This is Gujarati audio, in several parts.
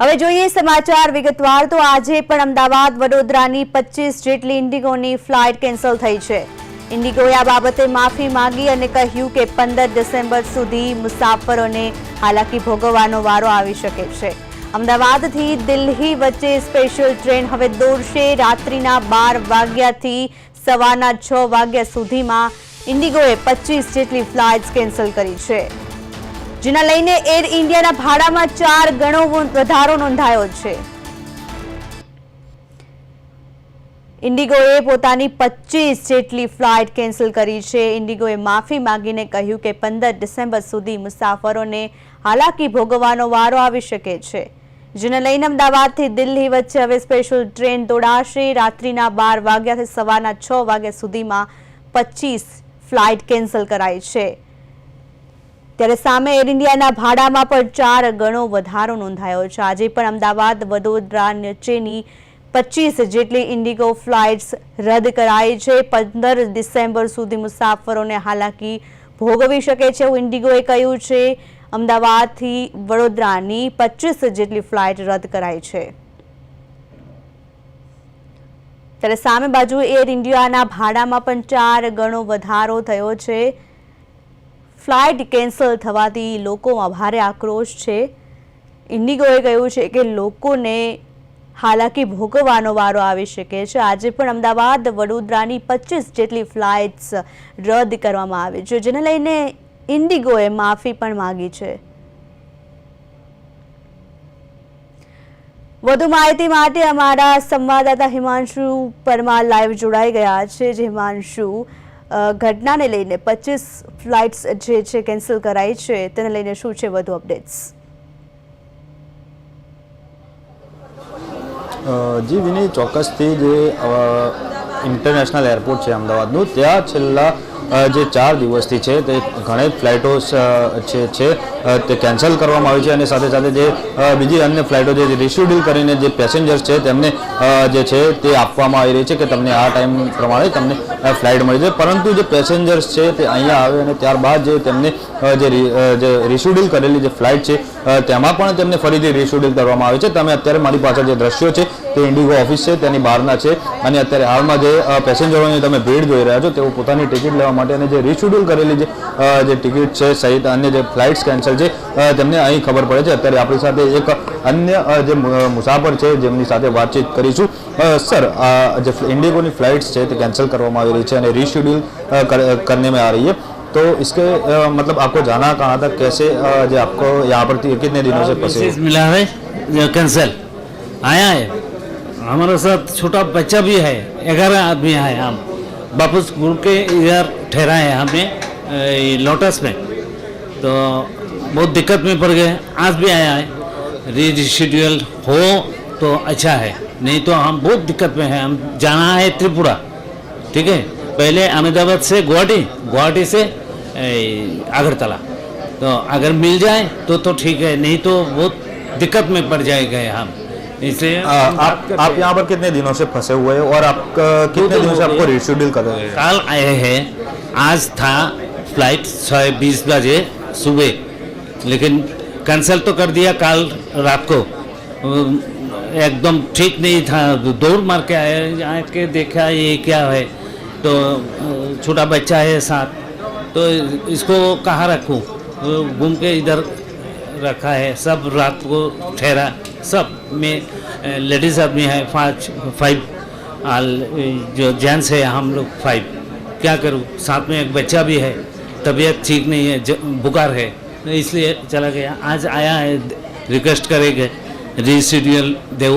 હવે જોઈએ સમાચાર વિગતવાર. તો આજે પણ અમદાવાદ, વડોદરાની પચીસ જેટલી ઇન્ડિગોની ફ્લાઇટ કેન્સલ થઈ છે. ઇન્ડિગોએ આ બાબતે માફી માંગી અને કહ્યું કે પંદર ડિસેમ્બર સુધી મુસાફરોને હાલાકી ભોગવવાનો વારો આવી શકે છે. અમદાવાદથી દિલ્હી વચ્ચે સ્પેશિયલ ટ્રેન હવે દોડશે. રાત્રિના બાર વાગ્યાથી સવારના છ વાગ્યા સુધીમાં ઇન્ડિગોએ પચીસ જેટલી ફ્લાઇટ્સ કેન્સલ કરી છે. જેના લઈને એર ઇન્ડિયાના ભાડામાં ચાર ગણો વધારો નોંધાયો છે. ઇન્ડિગોએ પોતાની પચીસ જેટલી ફ્લાઇટ કેન્સલ કરી છે. ઇન્ડિગોએ માફી માંગીને કહ્યું કે પંદર ડિસેમ્બર સુધી મુસાફરોને હાલાકી ભોગવવાનો વારો આવી શકે છે. જેને લઈને અમદાવાદથી દિલ્હી વચ્ચે હવે સ્પેશિયલ ટ્રેન દોડાશે. રાત્રિના બાર વાગ્યાથી સવારના છ વાગ્યા સુધીમાં પચીસ ફ્લાઇટ કેન્સલ કરાઈ છે. ત્યારે સામે એર ઇન્ડિયાના ભાડામાં પણ ચાર ગણો વધારો નોંધાયો છે. આજે પણ અમદાવાદ, વડોદરા, નીચેની પચીસ જેટલી ઇન્ડિગો ફ્લાઇટ્સ રદ કરાઈ છે. પંદર ડિસેમ્બર સુધી મુસાફરોને હાલાકી ભોગવી શકે છે એવું ઇન્ડિગોએ કહ્યું છે. અમદાવાદથી વડોદરાની પચીસ જેટલી ફ્લાઇટ રદ કરાઈ છે. ત્યારે સામે બાજુ એર ઇન્ડિયાના ભાડામાં પણ ચાર ગણો વધારો થયો છે. ફ્લાઇટ કેન્સલ થવાથી લોકોમાં ભારે આક્રોશ છે. ઇન્ડિગોએ કહ્યું છે કે લોકોને હાલાકી ભોગવવાનો વારો આવી શકે છે. આજે પણ અમદાવાદ, વડોદરાની પચીસ જેટલી ફ્લાઇટ્સ રદ કરવામાં આવી છે, જેને લઈને ઇન્ડિગોએ માફી પણ માંગી છે. વધુ માહિતી માટે અમારા સંવાદદાતા હિમાંશુ પરમાર લાઈવ જોડાઈ ગયા છે. જે હિમાંશુ ઘટનાને લઈને પચીસ ફ્લાઇટ્સ જે છે કેન્સલ કરાઈ છે, તેને લઈને શું છે વધુ અપડેટ્સ? જી વિની ચોક્કસથી જે ઇન્ટરનેશનલ એરપોર્ટ છે અમદાવાદનું, ત્યાં છેલ્લા જે ચાર દિવસથી છે, તે ઘણી ફ્લાઇટો છે તે કેન્સલ કરવામાં આવી છે અને સાથે સાથે જે બીજી અન્ય ફ્લાઇટો જે રિશિડ્યુલ કરીને જે પેસેન્જર્સ છે, તેમને જે છે, તે આપવામાં આવી રહી છે કે તમને આ ટાઈમ પ્રમાણે તમને ફ્લાઇટ મળી જાય પરંતુ જે પેસેન્જર્સ છે તે અહીંયા આવે અને ત્યારબાદ જે તેમને જે જે રિશિડ્યુલ કરેલી જે ફ્લાઇટ છે તેમાં પણ તેમને ફરીથી રિશિડ્યુલ કરવામાં આવે છે. તમે અત્યારે મારી પાસે જે દ્રશ્યો છે તે ઇન્ડિગો ઓફિસ છે, તેની બહારના છે. અને અત્યારે હાલમાં જે પેસેન્જરોની તમે ભીડ જોઈ રહ્યા છો, તેઓ પોતાની ટિકિટ લેવા માટે અને જે રિશિડ્યુલ કરેલી જે જે ટિકિટ છે સહિત અન્ય જે ફ્લાઇટ્સ કેન્સલ છે તેમને અહીં ખબર પડે છે. અત્યારે આપણી સાથે એક અન્ય જે મુસાફર છે, જેમની સાથે વાતચીત કરીશું. સર જે ઇન્ડિગોની ફ્લાઇટ્સ છે તે કેન્સલ કરવામાં આવી रिचन रीशेड्यूल कर, करने में आ रही है। तो इसके मतलब आपको जाना कहाँ था कैसे जो आपको यहाँ पर कितने दिनों से पसंद मिला है कैंसिल आया है। हमारे साथ छोटा बच्चा भी है ग्यारह आदमी है हम। वापस गुरु के इधर ठहरा है हमें लोटस में। तो बहुत दिक्कत में पड़ गए। आज भी आया है। रीशेड्यूल हो तो अच्छा है नहीं तो हम बहुत दिक्कत में हैं। हम जाना है त्रिपुरा। ठीक है? पहले अहमदाबाद से गुवाहाटी गुवाहाटी से ए, अगरतला। तो अगर मिल जाए तो तो ठीक है नहीं तो बहुत दिक्कत में पड़ जाएँगे हम इसलिए आप आप यहाँ पर कितने दिनों से फंसे हुए हैं और आप कितने दिनों से आपको रिशेड्यूल कर रहे हैं? कल आए हैं। आज था फ़्लाइट छः बीस बजे सुबह। लेकिन कैंसिल तो कर दिया कल रात को। एकदम ठीक नहीं था। दौड़ मार के आए आके देखा ये क्या है? तो छोटा बच्चा है साथ तो इसको कहाँ रखूँ? घूम के इधर रखा है, सब रात को ठहरा, सब में, लेडीज़ आदमी है, पाँच, फाइव जो जेंट्स है, हम लोग फाइव, क्या करूँ? साथ में एक बच्चा भी है, तबीयत ठीक नहीं है बुखार है तो इसलिए चला गया। आज आया है, रिक्वेस्ट करेंगे रीशेड्यूल दे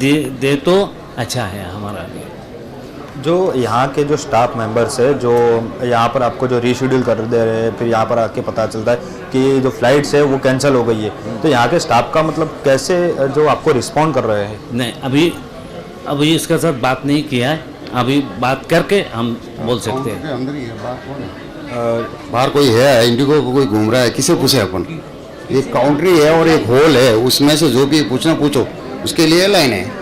दे दे तो अच्छा है हमारा लिए जो यहाँ के जो स्टाफ मेंबर्स है जो यहाँ पर आपको जो रीशेड्यूल कर दे रहे हैं फिर यहाँ पर आके पता चलता है कि जो फ्लाइट्स है वो कैंसिल हो गई है। तो यहाँ के स्टाफ का मतलब कैसे जो आपको रिस्पॉन्ड कर रहे हैं? नहीं अभी अभी इसके साथ बात नहीं किया है। अभी बात करके हम बोल सकते हैं। अंदर ही है? बाहर कौन है? बाहर कोई है इंडिगो को कोई घूम रहा है किसे पूछे अपन? एक काउंट्री है और एक हॉल है उसमें से जो भी पूछना पूछो उसके लिए लाइन है।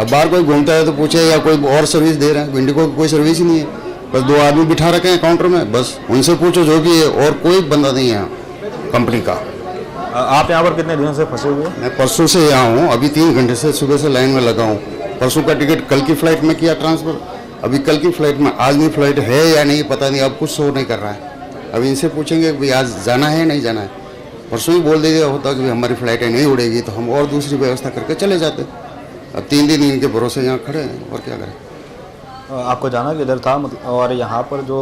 अब बाहर कोई घूमता है तो पूछे या कोई और सर्विस दे रहे हैं। इंडिगो की कोई सर्विस ही नहीं है। बस दो आदमी बिठा रखे हैं काउंटर में बस उनसे पूछो जो भी है और कोई बंदा नहीं है कंपनी का। आप यहाँ पर कितने दिनों से फंसे हुए हैं? मैं परसों से यहाँ हूँ अभी तीन घंटे से सुबह से लाइन में लगा हूँ। परसों का टिकट कल की फ़्लाइट में किया ट्रांसफ़र अभी कल की फ़्लाइट में आज में फ़्लाइट है या नहीं पता नहीं अब कुछ शो नहीं कर रहा है। अब इनसे पूछेंगे भाई आज जाना है नहीं जाना है। परसों ही बोल दिया होता कि हमारी फ्लाइटें नहीं उड़ेगी तो हम और दूसरी व्यवस्था करके चले जाते। अब तीन दिन इनके भरोसे यहाँ खड़े हैं और क्या करें? आपको जाना किधर था मतलब और यहाँ पर जो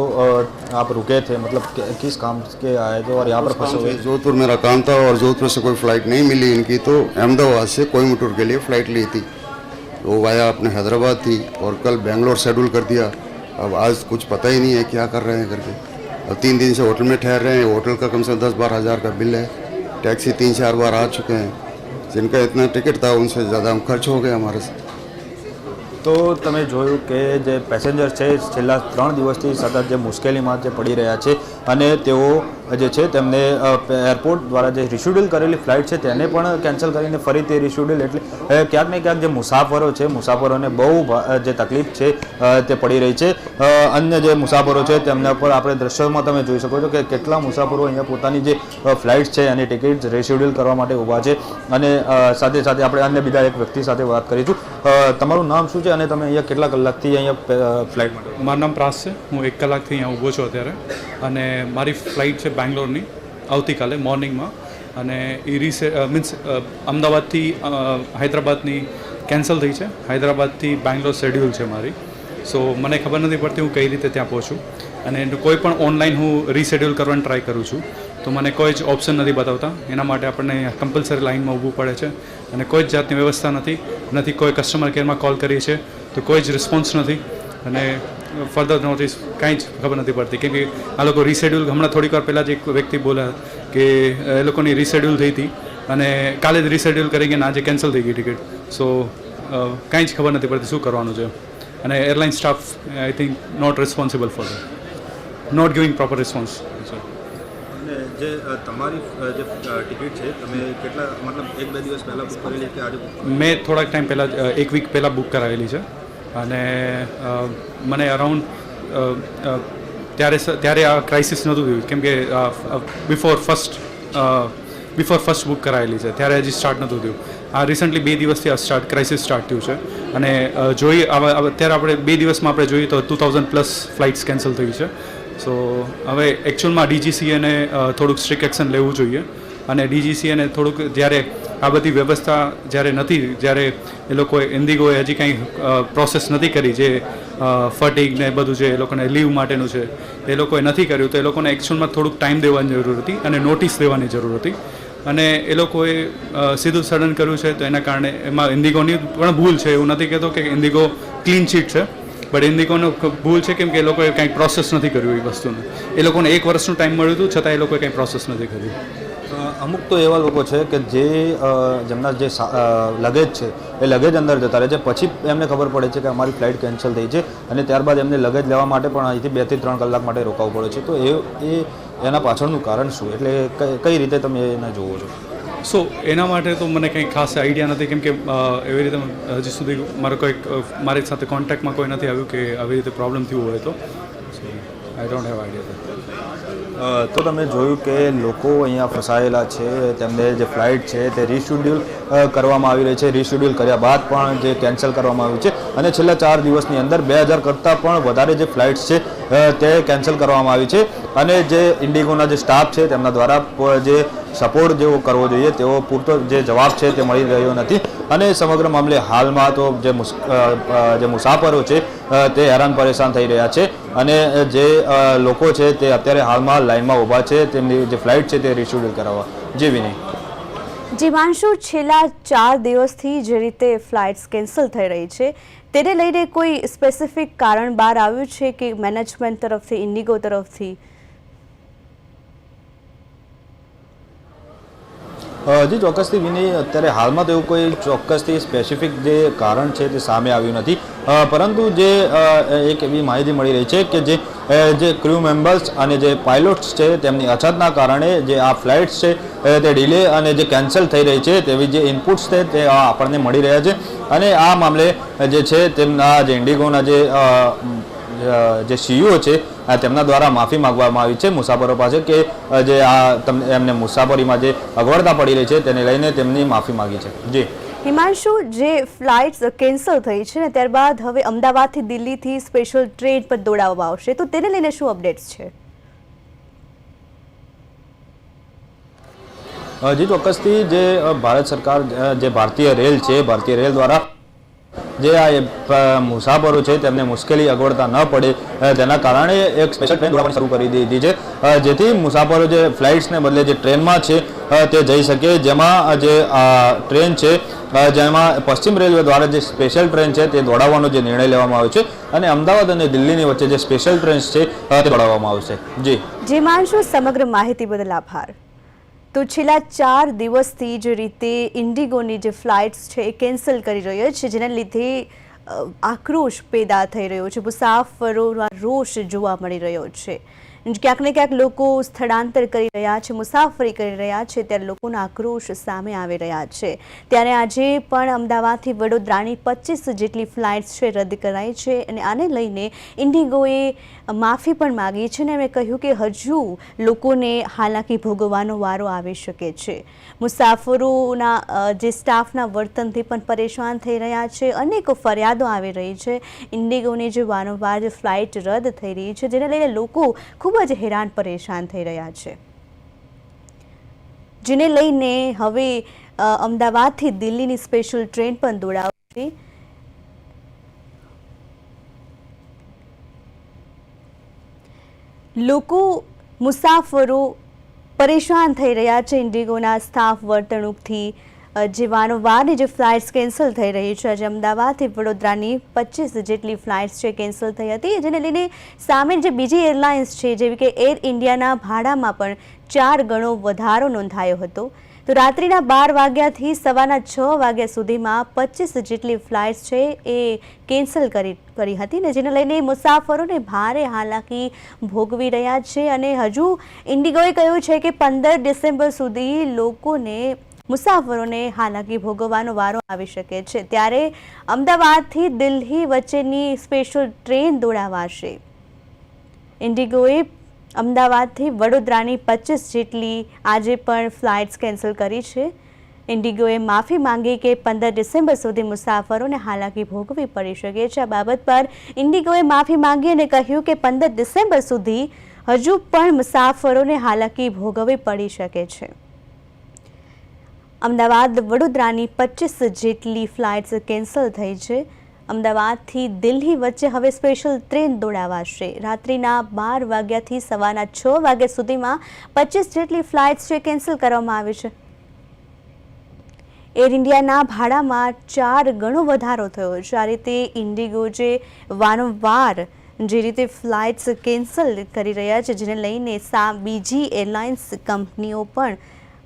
आप रुके थे मतलब किस काम के आए थे और यहाँ पर फंसे हुए जोधपुर मेरा काम था और जोधपुर से कोई फ़्लाइट नहीं मिली इनकी तो अहमदाबाद से कोयमटूर के लिए फ़्लाइट ली थी। वो वाया अपने हैदराबाद थी और कल बेंगलोर शेड्यूल कर दिया। अब आज कुछ पता ही नहीं है क्या कर रहे हैं करके। अब तीन दिन से होटल में ठहर रहे हैं होटल का कम से कम दस बारह हज़ार का बिल है। टैक्सी तीन चार बार आ चुके हैं। जिनका इतना टिकट था उनसे ज़्यादा हम खर्च हो गए हमारे से તો તમે જોયું કે જે પેસેન્જર છે છેલ્લા ત્રણ દિવસથી સતત જે મુશ્કેલીમાં જે પડી રહ્યા છે અને તેઓ જે છે તેમને એરપોર્ટ દ્વારા જે રિશેડ્યુલ કરેલી ફ્લાઇટ છે તેને પણ કેન્સલ કરીને ફરી તે રિશેડ્યુલ એટલે ક્યાંક ને ક્યાંક જે મુસાફરો છે, મુસાફરોને બહુ જે તકલીફ છે તે પડી રહી છે. અન્ય જે મુસાફરો છે તેમના પર આપણે દ્રશ્યોમાં તમે જોઈ શકો છો કે કેટલા મુસાફરો અહીંયા પોતાની જે ફ્લાઇટ છે એની ટિકિટ રિશેડ્યુલ કરવા માટે ઊભા છે. અને સાથે સાથે આપણે અન્ય બીજા એક વ્યક્તિ સાથે વાત કરીશું. તમારું નામ શું છે અને તમે અહીંયા કેટલા કલાકથી અહીંયા ફ્લાઇટ માટે? મારું નામ પ્રાસ છે. હું એક કલાકથી અહીંયા ઊભો છું અત્યારે. અને મારી ફ્લાઇટ છે બેંગ્લોરની આવતીકાલે મોર્નિંગમાં. અને એ રીસે મીન્સ અમદાવાદથી હૈદરાબાદની કેન્સલ થઈ છે. હૈદરાબાદથી બેંગ્લોર શેડ્યુલ છે મારી. સો, મને ખબર નથી પડતી હું કઈ રીતે ત્યાં પહોંચું. અને કોઈ પણ ઓનલાઈન હું રીશેડ્યુલ કરવાની ટ્રાય કરું છું. તો મને કોઈ જ ઓપ્શન નથી બતાવતા. એના માટે આપણને કમ્પલસરી લાઇનમાં ઊભું પડે છે. અને કોઈ જ જાતની વ્યવસ્થા નથી. નથી કોઈ કસ્ટમર કેરમાં કોલ કરીએ છીએ. તો કોઈ જ રિસ્પોન્સ નથી. અને ફર્ધર નોટિસ કાંઈ જ ખબર નથી પડતી. કેમ કે આ લોકો રિશેડ્યુલ હમણાં થોડીક વાર પહેલાં જ એક વ્યક્તિ બોલ્યા કે એ લોકોની રિશેડ્યુલ થઈ હતી અને કાલે જ રિશેડ્યુલ કરી ગયા આજે કેન્સલ થઈ ગઈ ટિકિટ સો કાંઈ જ ખબર નથી પડતી શું કરવાનું છે. અને airline staff I think not responsible for not giving proper response જે તમારી જે ટિકિટ છે તમે કેટલા મતલબ એક બે દિવસ પહેલાં બુક કરેલી કે આજે મેં થોડાક ટાઈમ પહેલાં જ, એક વીક પહેલાં બુક કરાવેલી છે. અને મને અરાઉન્ડ ત્યારે ત્યારે આ ક્રાઇસિસ નહોતું થયું. કેમ કે before first before first book કરાયેલી છે. ત્યારે હજી સ્ટાર્ટ નહોતું થયું. આ રિસન્ટલી બે દિવસથી આ સ્ટાર્ટ ક્રાઇસિસ સ્ટાર્ટ થયું છે. અને જોઈએ અત્યારે આપણે બે દિવસમાં આપણે જોઈએ તો two thousand plus flights cancel થઈ છે. સો હવે એકચ્યુઅલમાં ડીજીસીએને થોડુંક સ્ટ્રિક્ટ એક્શન લેવું જોઈએ. અને ડીજીસીએને થોડુંક, જ્યારે આ બધી વ્યવસ્થા જ્યારે નથી, જ્યારે એ લોકોએ, ઇન્ડિગોએ હજી કાંઈ પ્રોસેસ નથી કરી જે ફટિંગ ને બધું જે એ લોકોને લીવ માટેનું છે, એ લોકોએ નથી કર્યું, તો એ લોકોને એક્શનમાં થોડુંક ટાઈમ દેવાની જરૂર હતી અને નોટિસ દેવાની જરૂર હતી. અને એ લોકોએ સીધું સડન કર્યું છે, તો એના કારણે એમાં ઇન્ડિગોની પણ ભૂલ છે, એવું નથી કહેતો કે ઇન્ડિગો ક્લીન ચીટ છે બટ ઇન્ડિગોનો ભૂલ છે કેમ કે એ લોકોએ કાંઈ પ્રોસેસ નથી કર્યું એ વસ્તુને. એ લોકોને એક વર્ષનું ટાઈમ મળ્યું હતું, છતાં એ લોકોએ કાંઈ પ્રોસેસ નથી કર્યું. અમુક તો એવા લોકો છે કે જે જેમના જે લગેજ છે, એ લગેજ અંદર જતા રહે છે. પછી એમને ખબર પડે છે કે અમારી ફ્લાઇટ કેન્સલ થઈ છે અને ત્યારબાદ એમને લગેજ લેવા માટે પણ અહીંથી બેથી ત્રણ કલાક માટે રોકાવું પડે છે. તો એ એ એના પાછળનું કારણ શું? એટલે કઈ રીતે તમે એને જુઓ છો? સો, એના માટે તો મને કંઈ ખાસ આઈડિયા નથી. કેમ કે એવી રીતે હજી સુધી મારો કોઈ મારી સાથે કોન્ટેક્ટમાં કોઈ નથી આવ્યું કે આવી રીતે પ્રોબ્લેમ થયું હોય તો. આઈ ડોન્ટ હેવ આઈડિયા તો તમે જોયું કે લોકો અહીંયા ફસાયેલા છે, તેમને જે ફ્લાઇટ છે તે રીશેડ્યુલ કરવામાં આવી રહી છે. રીશેડ્યુલ કર્યા બાદ પણ જે કેન્સલ કરવામાં આવ્યું છે. અને છેલ્લા ચાર દિવસની અંદર બે હજાર કરતાં પણ વધારે જે ફ્લાઇટ્સ છે તે કેન્સલ કરવામાં આવી છે. અને જે ઇન્ડિગોના જે સ્ટાફ છે તેમના દ્વારા જે સપોર્ટ જેવો કરવો જોઈએ, તેવો પૂરતો જે જવાબ છે તે મળી રહ્યો નથી. અને સમગ્ર મામલે હાલમાં તો જે જે મુસાફરો છે તે હેરાન પરેશાન થઈ રહ્યા છે. અને જે લોકો છે તે અત્યારે હાલમાં લાઇનમાં ઊભા છે, તેમની જે ફ્લાઇટ છે તે રિશેડ્યુલ કરાવવા. જેવી નહીં જીવાંશુ છેલ્લા ચાર દિવસથી જે રીતે ફ્લાઇટ્સ કેન્સલ થઈ રહી છે, તેને લઈને કોઈ સ્પેસિફિક કારણ બહાર આવ્યું છે કે મેનેજમેન્ટ તરફથી, ઇન્ડિગો તરફથી? જી ચોક્કસથી વિની અત્યારે હાલમાં તો એવું કોઈ ચોક્કસથી સ્પેસિફિક જે કારણ છે તે સામે આવ્યું નથી. પરંતુ જે એક એવી માહિતી મળી રહી છે કે જે જે ક્રૂ મેમ્બર્સ અને જે પાયલોટ્સ છે તેમની અછતના કારણે જે આ ફ્લાઇટ્સ છે તે ડીલે અને જે કેન્સલ થઈ રહી છે તેવી જે ઇનપુટ્સ છે તે આપણને મળી રહ્યા છે. અને આ મામલે જે છે તેમના જે ઇન્ડિગોના જે જે સીઈઓ છે તેમના દ્વારા માફી માંગવામાં આવી છે. મુસાફરો પાસે કે જે આ તમને એમને મુસાફરીમાં જે અગવડતા પડી રહી છે તેને લઈને તેમની માફી માંગી છે. જી. હિમાંશુ જે ફ્લાઇટ્સ કેન્સલ થઈ છે ને ત્યારબાદ હવે અમદાવાદથી દિલ્હીથી સ્પેશિયલ ટ્રેન પર દોડાવવામાં આવશે. તો તેને લઈને શું અપડેટ્સ છે? હજી જી ચોક્કસથી જે ભારત સરકાર જે ભારતીય રેલ છે ભારતીય રેલ દ્વારા જે આ મુસાફરો છે તેમને મુશ્કેલી અગવડતા ન પડે તેના કારણે એક સ્પેશિયલ ટ્રેન દોડાવવાની શરૂ કરી દીધી છે જેથી મુસાફરો જે ફ્લાઇટ્સને બદલે જે ટ્રેનમાં છે તે જઈ શકે જેમાં જે ટ્રેન છે જેમાં પશ્ચિમ રેલવે દ્વારા જે સ્પેશિયલ ટ્રેન છે તે દોડાવવાનો જે નિર્ણય લેવામાં આવ્યો છે અને અમદાવાદ અને દિલ્હીની વચ્ચે જે સ્પેશિયલ ટ્રેન છે તે દોડાવવામાં આવશે જી જે માનશો સમગ્ર માહિતી બદલ આભાર તો છેલ્લા ચાર દિવસથી જે રીતે ઇન્ડિગોની જે ફ્લાઇટ્સ છે એ કેન્સલ કરી રહ્યો છે, જેના લીધે આક્રોશ પેદા થઈ રહ્યો છે મુસાફરોમાં રોષ જોવા મળી રહ્યો છે. ક્યાંક ને ક્યાંક લોકો સ્થળાંતર કરી રહ્યા છે, મુસાફરી કરી રહ્યા છે, ત્યારે લોકોના આક્રોશ સામે આવી રહ્યા છે. ત્યારે આજે પણ અમદાવાદથી વડોદરાની પચીસ જેટલી ફ્લાઇટ્સ છે રદ કરાઈ છે અને આને લઈને ઇન્ડિગોએ માફી પણ માગી છે અને એમણે કહ્યું કે હજુ લોકોને હાલાકી ભોગવવાનો વારો આવી શકે છે. મુસાફરોના જે સ્ટાફના વર્તનથી પણ પરેશાન થઈ રહ્યા છે, અનેક ફરિયાદો આવી રહી છે. ઇન્ડિગોની જે વારંવાર ફ્લાઇટ રદ થઈ રહી છે, જેને લઈને લોકો ખૂબ જ હેરાન પરેશાન થઈ રહ્યા છે. જેને લઈને હવે અમદાવાદથી દિલ્હીની સ્પેશિયલ ટ્રેન પણ દોડાવશે. લોકો મુસાફરો પરેશાન થઈ રહ્યા છે. ઇન્ડિગોના સ્ટાફ વર્તણૂકથી જે વારની જે ફ્લાઇટ્સ કેન્સલ થઈ રહી છે. આજે અમદાવાદથી વડોદરાની પચીસ જેટલી ફ્લાઇટ્સ છે કેન્સલ થઈ હતી, જેને લઈને સામે જે બીજી એરલાઇન્સ છે, જેવી કે એર ઇન્ડિયાના ભાડામાં પણ ચાર ગણો વધારો નોંધાયો હતો. તો રાત્રિના બાર વાગ્યાથી સવારના છ વાગ્યા સુધીમાં પચીસ જેટલી ફ્લાઇટ્સ છે એ કેન્સલ કરી કરી હતી ને જેને લઈને મુસાફરોને ભારે હાલાકી ભોગવી રહ્યા છે. અને હજુ ઇન્ડિગોએ કહ્યું છે કે પંદર ડિસેમ્બર સુધી લોકોને મુસાફરોને હાલાકી ભોગવવાનો વારો આવી શકે છે. ત્યારે અમદાવાદથી દિલ્હી વચ્ચેની સ્પેશિયલ ટ્રેન દોડાવાશે. ઇન્ડિગોએ અમદાવાદથી વડોદરાની પચીસ જેટલી આજે પણ ફ્લાઇટ્સ કેન્સલ કરી છે. ઇન્ડિગોએ માફી માંગી કે પંદર ડિસેમ્બર સુધી મુસાફરોને હાલાકી ભોગવવી પડી શકે છે. આ બાબત પર ઇન્ડિગોએ માફી માંગી અને કહ્યું કે પંદર ડિસેમ્બર સુધી હજુ પણ મુસાફરોને હાલાકી ભોગવવી પડી શકે છે. અમદાવાદ વડોદરાની પચીસ જેટલી ફ્લાઇટ્સ કેન્સલ થઈ છે. અમદાવાદથી દિલ્હી વચ્ચે હવે સ્પેશિયલ ટ્રેન દોડાવાશે. રાત્રિના બાર વાગ્યાથી સવારના છ વાગ્યા સુધીમાં પચીસ જેટલી ફ્લાઇટ્સ છે, કેન્સલ કરવામાં આવી છે. એર ઇન્ડિયાના ભાડામાં ચાર ગણો વધારો થયો છે. આ રીતે ઇન્ડિગો જે વારંવાર જે રીતે ફ્લાઇટ્સ કેન્સલ કરી રહ્યા છે, જેને લઈને સા, બીજી એરલાઇન્સ કંપનીઓ પણ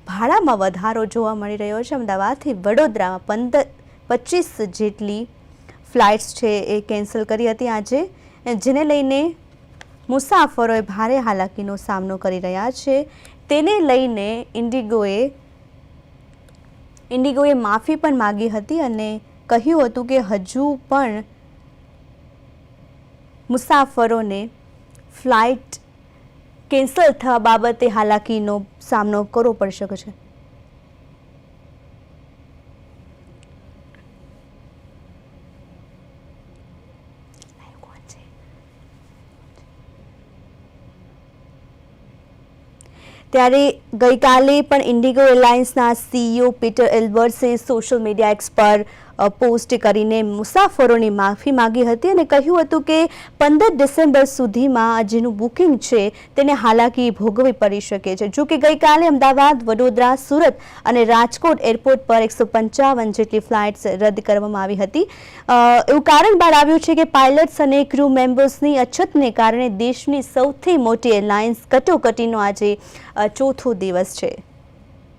ભાડામાં વધારો જોવા મળી રહ્યો છે. અમદાવાદથી વડોદરામાં પંદર, પચીસ જેટલી ફ્લાઇટ્સ છે એ કેન્સલ કરી હતી આજે, જેને લઈને મુસાફરોએ ભારે હાલાકીનો સામનો કરી રહ્યા છે. તેને લઈને ઇન્ડિગોએ ઇન્ડિગોએ માફી પણ માગી હતી અને કહ્યું હતું કે હજુ પણ મુસાફરોને ફ્લાઇટ કેન્સલ થવા બાબતે હાલાકીનો સામનો કરવો પડી શકે છે. ત્યારે ગઈકાલે પણ ઇન્ડિગો એરલાઇન્સના સીઈઓ પીટર એલ્બર્ટ્સે સોશિયલ મીડિયા એક્સ પર પોસ્ટ કરીને મુસાફરોની માફી માગી હતી અને કહ્યું હતું કે પંદર ડિસેમ્બર સુધીમાં જેનું બુકિંગ છે તેને હાલાકી ભોગવવી પડી શકે છે. જો કે ગઈકાલે અમદાવાદ, વડોદરા, સુરત અને રાજકોટ એરપોર્ટ પર એકસો પંચાવન જેટલી ફ્લાઇટ્સ રદ કરવામાં આવી હતી. એવું કારણ બહાર આવ્યું છે કે પાયલટ્સ અને ક્રૂ મેમ્બર્સની અછતને કારણે દેશની સૌથી મોટી એરલાઇન્સ કટોકટીનો આજે ચોથો દિવસ છે.